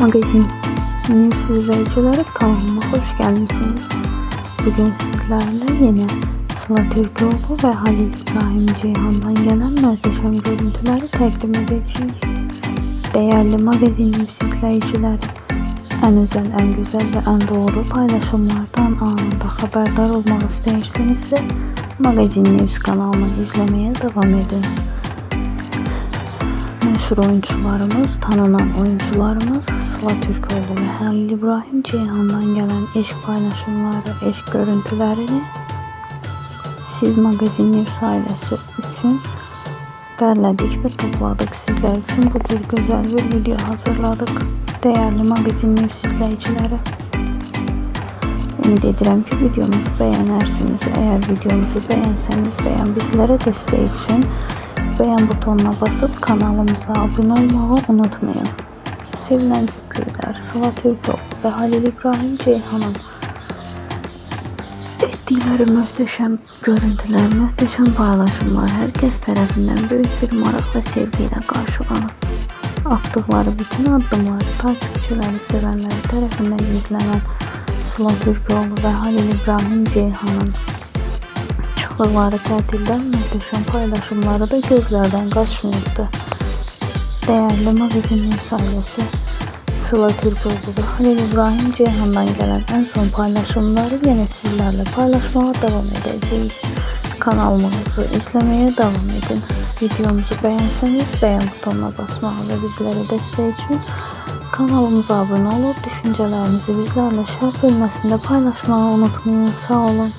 Magazin News izleyicileri kanalıma hoş gelmişsiniz. Bugün sizlerle yine Sıla Türkoğlu ve Halil İbrahim Ceyhan'dan gelen muhteşem görüntüleri takdim edeceğim. Değerli Magazin News izleyicileri, en özel, en güzel ve en doğru paylaşımlardan anında haberdar olmak isterseniz Magazin News kanalını izlemeye devam edin. Meşhur oyuncularımız, tanınan oyuncularımız Sıla Türkoğlu ve Halil İbrahim Ceyhan'dan gelen eşk paylaşımları, eşk görüntülerini siz Magazin News ailesi için derledik ve topladık. Sizler için bu tür güzel bir video hazırladık. Değerli Magazin News izleyicileri. Ümid edirəm ki, videomuzu beğenirsiniz. Eğer videomuzu beğenseniz beğen bizlere destek için beğen butonuna basıp kanalımıza abone olmayı unutmayın. Sevilen fikirler Sıla Türkoğlu ve Halil İbrahim Ceyhan'ın ettikleri muhteşem görüntüler, muhteşem paylaşımlar herkes tarafından büyük bir merak ve sevgiyle karşılanır. Attıkları bütün adımlar takipçileri, sevenleri tarafından izlenen Sıla Türkoğlu ve Halil İbrahim Ceyhan'ın çıktıkları tatilden muhteşem paylaşımları da gözlerden kaçmıyordu. Değerli magazin News ailesi Sıla Türkoğlu ve Halil İbrahim Ceyhan'dan gelen en son paylaşımları yine sizlerle paylaşmaya devam edeceğiz. Kanalımızı izlemeye devam edin. Videomuzu beğenseniz beğen butonuna basmağı ve bizlere destek için kanalımıza abone olup düşüncelerinizi bizlerle şerh bölmesinde paylaşmayı unutmayın. Sağ olun.